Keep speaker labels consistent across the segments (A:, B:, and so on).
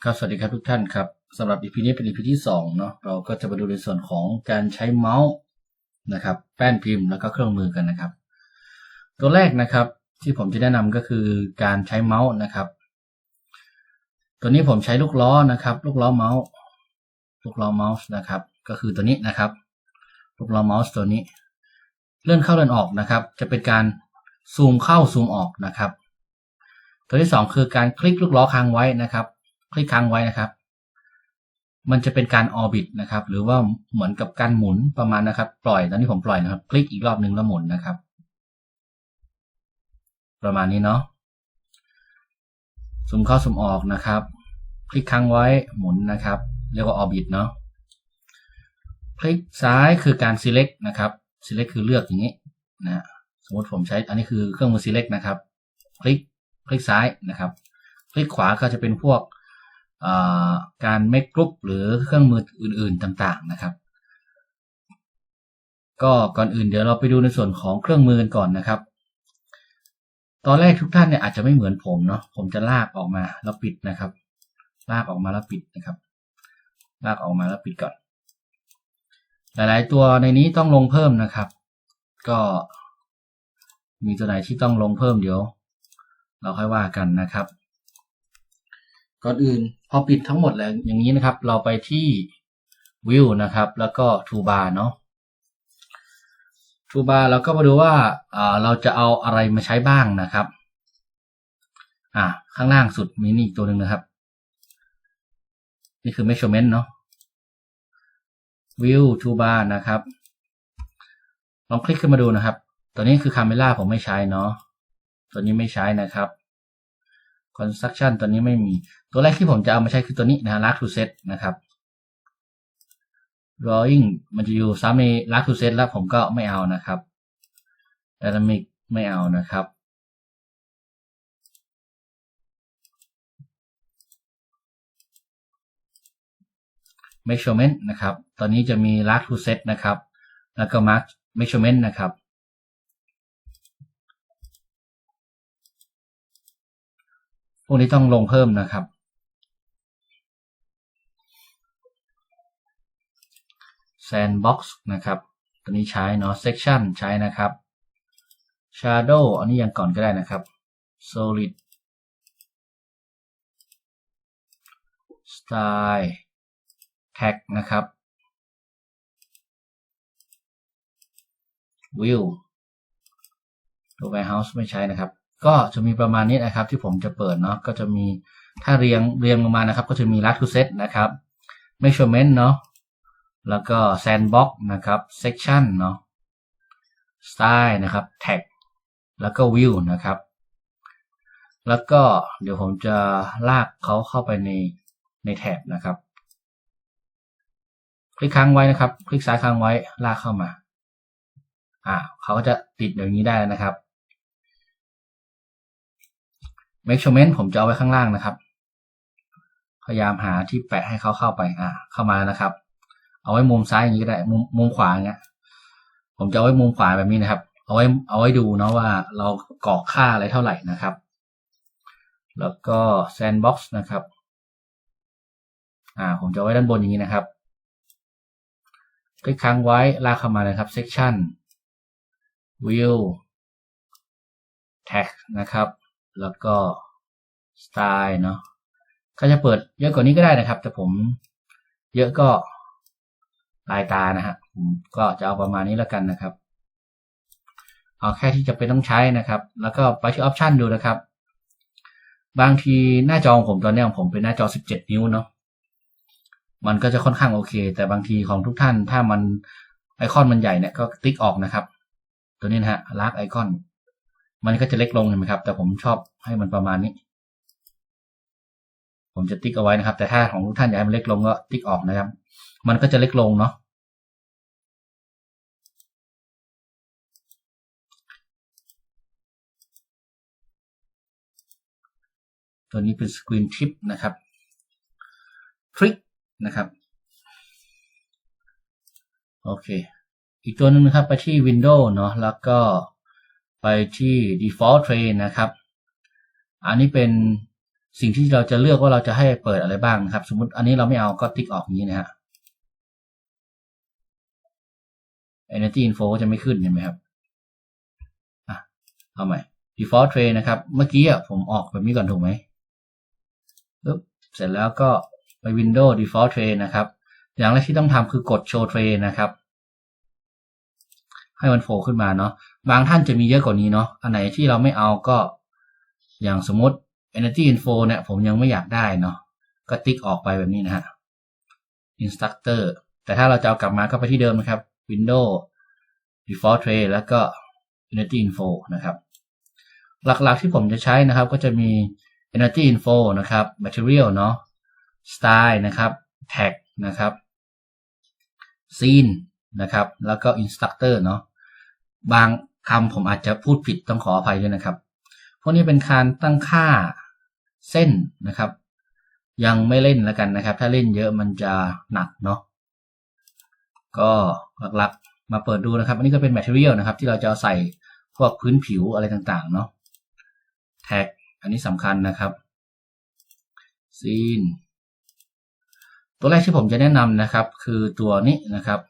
A: ครับสวัสดีครับทุกท่านครับสำหรับ EP นี้เป็น EP ที่2เนาะเราก็จะมาดูในส่วนของการใช้เมาส์นะครับ แป้นพิมพ์แล้วก็เครื่องมือกันนะครับ ตัวแรกนะครับที่ผมจะแนะนำก็คือการใช้เมาส์นะครับ ตัวนี้ผมใช้ลูกล้อนะครับ ลูกล้อเมาส์ลูกล้อเมาส์นะครับ ก็คือตัวนี้นะครับ ลูกล้อเมาส์ตัวนี้ เลื่อนเข้าเลื่อนออกนะครับ จะเป็นการซูมเข้าซูมออกนะครับ ตัวที่สองคือการคลิกลูกล้อค้างไว้นะครับ คลิกค้างไว้นะครับ มันจะเป็นการออร์บิทนะครับ หรือว่าเหมือนกับการหมุนประมาณนะครับ ปล่อยตอนนี้ผมปล่อยนะครับ คลิกอีกรอบหนึ่งแล้วหมุนนะครับ ประมาณนี้เนาะซูมเข้าซูมออกนะครับ คลิกค้างไว้หมุนนะครับ เรียกว่าออร์บิทเนาะคลิกซ้ายคือการ select นะครับ select คือเลือกอย่างนี้นะสมมติผมใช้อันนี้คือเครื่องมือ select นะครับ คลิกคลิกซ้ายนะครับ คลิกขวาก็จะเป็นพวก การ make group หรือเครื่องมืออื่นๆต่างๆนะครับ ก็ก่อนอื่นเดี๋ยวเราไปดูในส่วนของเครื่องมือกันก่อนนะครับ ตอนแรกทุกท่านเนี่ยอาจจะไม่เหมือนผมเนาะผมจะลากออกมาแล้วปิดนะครับ ลากออกมาแล้วปิดนะครับ ลากออกมาแล้วปิดก่อน หลายๆ ตัวในนี้ต้องลงเพิ่มนะครับ ก็มีตัวไหนที่ต้องลงเพิ่มเดี๋ยว เราค่อยว่ากันนะครับ ก่อนอื่นพอปิดทั้งหมดแล้วอย่างนี้นะครับ เราไปที่ View นะครับ แล้วก็ Toolbar เนาะ Toolbar เราก็มาดูว่าเราจะเอาอะไรมาใช้บ้างนะครับ อ่าข้างล่างสุดมีนี่อีกตัวหนึ่งนะครับ นี่คือ Measurement เนาะ View Toolbar นะครับ ลองคลิกขึ้นมาดูนะครับ ตัวนี้คือ Camera ผมไม่ใช้เนาะตัวนี้ไม่ใช้นะครับ construction ตัวนี้ไม่มี ตัวแรกที่ผมจะเอามาใช้คือตัวนี้นะ last to set นะครับ drawing มันจะอยู่ซ้ำใน last to set แล้วผมก็ไม่เอานะครับ dynamic ไม่เอานะครับ measurement นะครับ ตอนนี้จะมี last to set นะครับ แล้วก็ mark measurement นะครับ พวกนี้ต้องลงเพิ่มนะครับ sandbox นะครับ ตัวนี้ใช้เนาะ section ใช้นะครับ shadow อันนี้ยังก่อนก็ได้นะครับ solid style tag นะครับ view ตัว warehouse ไม่ใช้นะครับ ก็จะมีประมาณนี้นะครับ ที่ผมจะเปิดเนาะก็จะมีถ้าเรียงเรียงลงมานะครับ ก็จะมี last to set นะครับ measurement เนาะแล้วก็ sandbox นะครับ section เนาะ style นะครับ tag แล้วก็ view นะครับ แล้วก็เดี๋ยวผมจะลากเขาเข้าไปในในแท็บนะครับ คลิกค้างไว้นะครับ คลิกซ้ายค้างไว้ลากเข้ามา อ่าเขาก็จะติดอย่างนี้ได้นะครับ measurement ผมจะเอาไว้ข้างล่างนะครับ พยายามหาที่แปะให้เขาเข้าไปอ่าเข้ามานะครับ เอาไว้มุมซ้ายอย่างนี้ก็ได้ มุมมุมขวาอย่างเงี้ยผมจะเอาไว้มุมขวาแบบนี้นะครับ เอาไว้เอาไว้ดูเนาะว่าเรากรอกค่าอะไรเท่าไหร่นะครับ แล้วก็ sandbox นะครับอ่าผมจะไว้ด้านบนอย่างนี้นะครับ คลิกค้างไว้ลากเข้ามาเลยครับ section view tag นะครับ แล้วก็ style เนาะก็จะเปิดเยอะกว่านี้ก็ได้นะครับ แต่ผมเยอะก็ลายตานะฮะผมก็จะเอาประมาณนี้แล้วกันนะครับ เอาแค่ที่จะเป็นต้องใช้นะครับ แล้วก็ไปที่ออปชันดูนะครับ บางทีหน้าจอของผมตอนนี้ของผมเป็นหน้าจอ 17 นิ้วเนาะมันก็จะค่อนข้างโอเค แต่บางทีของทุกท่านถ้ามันไอคอนมันใหญ่เนี่ยก็ติ๊กออกนะครับ ตัวนี้นะฮะลากไอคอน มันก็จะเล็กลงเห็นไหมครับ แต่ผมชอบให้มันประมาณนี้ ผมจะติ๊กเอาไว้นะครับ แต่ถ้าของทุกท่านอยากให้มันเล็กลงก็ติ๊กออกนะครับ มันก็จะเล็กลงเนาะตัวนี้เป็นสกรีนทิปนะครับทริกนะครับ โอเค อีกตัวหนึ่งนะครับ ไปที่ Windows เนาะแล้วก็ ไปที่ Default Train นะครับ อันนี้เป็นสิ่งที่เราจะเลือกว่าเราจะให้เปิดอะไรบ้างนะครับ สมมติอันนี้เราไม่เอาก็ติ๊กออกอย่างนี้นะฮะ Energy Info ก็จะไม่ขึ้นเห็นไหมครับอะเอาใหม่ Default Tray นะครับ เมื่อกี้ผมออกแบบนี้ก่อนถูกไหมปึ๊บเสร็จแล้วก็ไป Window Default Tray นะครับ อย่างแรกที่ต้องทำคือกด Show Tray นะครับ ให้มันโฟล์ขึ้นมาเนาะ บางท่านจะมีเยอะกว่านี้เนาะอันไหนที่เราไม่เอาก็อย่างสมมติ Energy Info เนี่ยผมยังไม่อยากได้เนาะก็ติ๊กออกไปแบบนี้นะฮะ Instructor แต่ถ้าเราจะเอากลับมาก็ไปที่เดิมนะครับ Window Default Tray แล้วก็ Energy Info นะครับ หลักๆที่ผมจะใช้นะครับ ก็จะมี Energy Info นะครับ Material เนาะ Style นะครับ Tag นะครับ Scene นะครับ แล้วก็ Instructor เนาะบาง คำผมอาจจะพูดผิดต้องขออภัยด้วยนะครับ พวกนี้เป็นการตั้งค่าเส้นนะครับ ยังไม่เล่นแล้วกันนะครับ ถ้าเล่นเยอะมันจะหนักเนาะก็หลักๆมาเปิดดูนะครับ อันนี้ก็เป็น material นะครับ ที่เราจะาใส่พวกพื้นผิวอะไรต่างๆเนาะ tag อันนี้สำคัญนะครับ scene ตัวแรกที่ผมจะแนะนำนะครับ คือตัวนี้นะครับ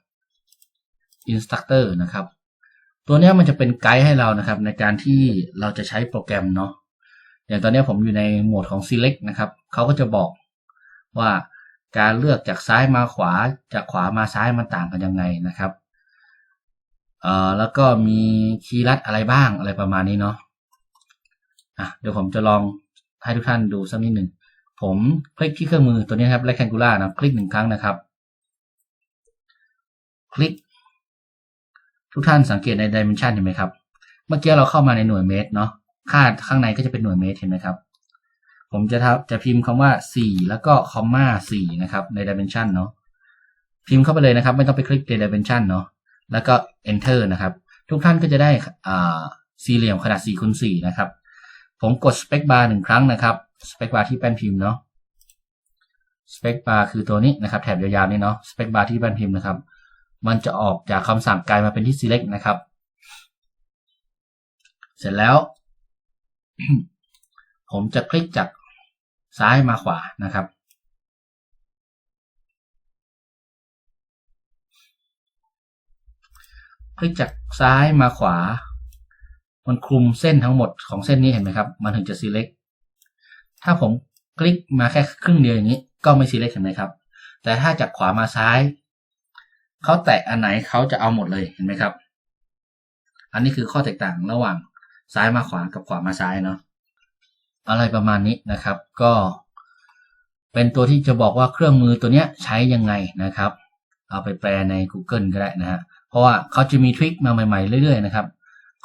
A: instructor นะครับ ตัวนี้มันจะเป็นไกด์ให้เรานะครับ ในการที่เราจะใช้โปรแกรมเนาะอย่างตอนนี้ผมอยู่ในโหมดของ select นะครับเขาก็จะบอกว่าการเลือกจากซ้ายมาขวาจากขวามาซ้ายมันต่างกันยังไงนะครับเอ่อแล้วก็มีคีย์ลัดอะไรบ้างอะไรประมาณนี้เนาะอะเดี๋ยวผมจะลองให้ทุกท่านดูสักนิดหนึ่งผมคลิกที่เครื่องมือตัวนี้ครับ rectangular นะคลิกหนึ่งครั้งนะครับ คลิก ทุกท่านสังเกตใน dimension เห็นไหมครับ เมื่อกี้เราเข้ามาในหน่วยเมตรเนาะ ค่าข้างในก็จะเป็นหน่วยเมตรเห็นไหมครับ ผมจะจะพิมพ์คำว่า 4 แล้วก็คอมมา4นะครับใน dimension เนาะ พิมพ์เข้าไปเลยนะครับ ไม่ต้องไปคลิกใน dimension เนาะ แล้วก็ enter นะครับ ทุกท่านก็จะได้อ่าสี่เหลี่ยมขนาด4คูณ4นะครับ ผมกด space bar หนึ่งครั้งนะครับ space bar ที่แป้นพิมพ์เนาะ space bar คือตัวนี้นะครับ แถบยาวๆนี้เนาะ space bar ที่แป้นพิมพ์นะครับ มันจะออกจากคำสั่งกลายมาเป็นที่ select นะครับ เสร็จแล้ว ผมจะคลิกจากซ้ายมาขวานะครับ คลิกจากซ้ายมาขวา มันคลุมเส้นทั้งหมดของเส้นนี้เห็นไหมครับ มันถึงจะ select ถ้าผมคลิกมาแค่ครึ่งเดียวอย่างนี้ ก็ไม่ select เห็นไหมครับ แต่ถ้าจากขวามาซ้าย เขาแตะอันไหนเขาจะเอาหมดเลยเห็นไหมครับ อันนี้คือข้อแตกต่างระหว่างซ้ายมาขวากับขวามาซ้ายเนาะอะไรประมาณนี้นะครับ ก็เป็นตัวที่จะบอกว่าเครื่องมือตัวเนี้ยใช้ยังไงนะครับ เอาไปแปลใน Google ก็ได้นะฮะเพราะว่าเขาจะมีทริคมาใหม่ๆเรื่อยๆนะครับ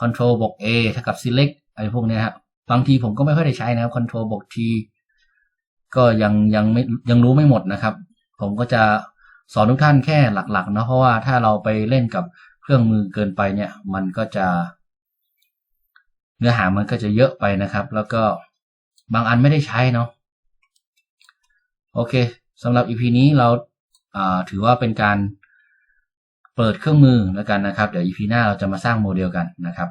A: Control บวก A เท่ากับ Select อะไรพวกนี้ครับบางทีผมก็ไม่ค่อยได้ใช้นะครับ Control บวก T ก็ยังยังไม่ยังรู้ไม่หมดนะครับ ผมก็จะ สอนทุกท่านแค่หลักๆเนาะเพราะว่าถ้าเราไปเล่นกับเครื่องมือเกินไปเนี่ย มันก็จะ เนื้อหามันก็จะเยอะไปนะครับ แล้วก็บางอันไม่ได้ใช้เนาะโอเคสำหรับ EP นี้เราถือว่าเป็นการเปิดเครื่องมือแล้วกันนะครับ เดี๋ยว EP หน้าเราจะมาสร้างโมเดลกันนะครับ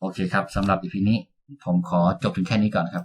A: โอเคครับสำหรับ EP นี้ผมขอจบถึงแค่นี้ก่อนครับ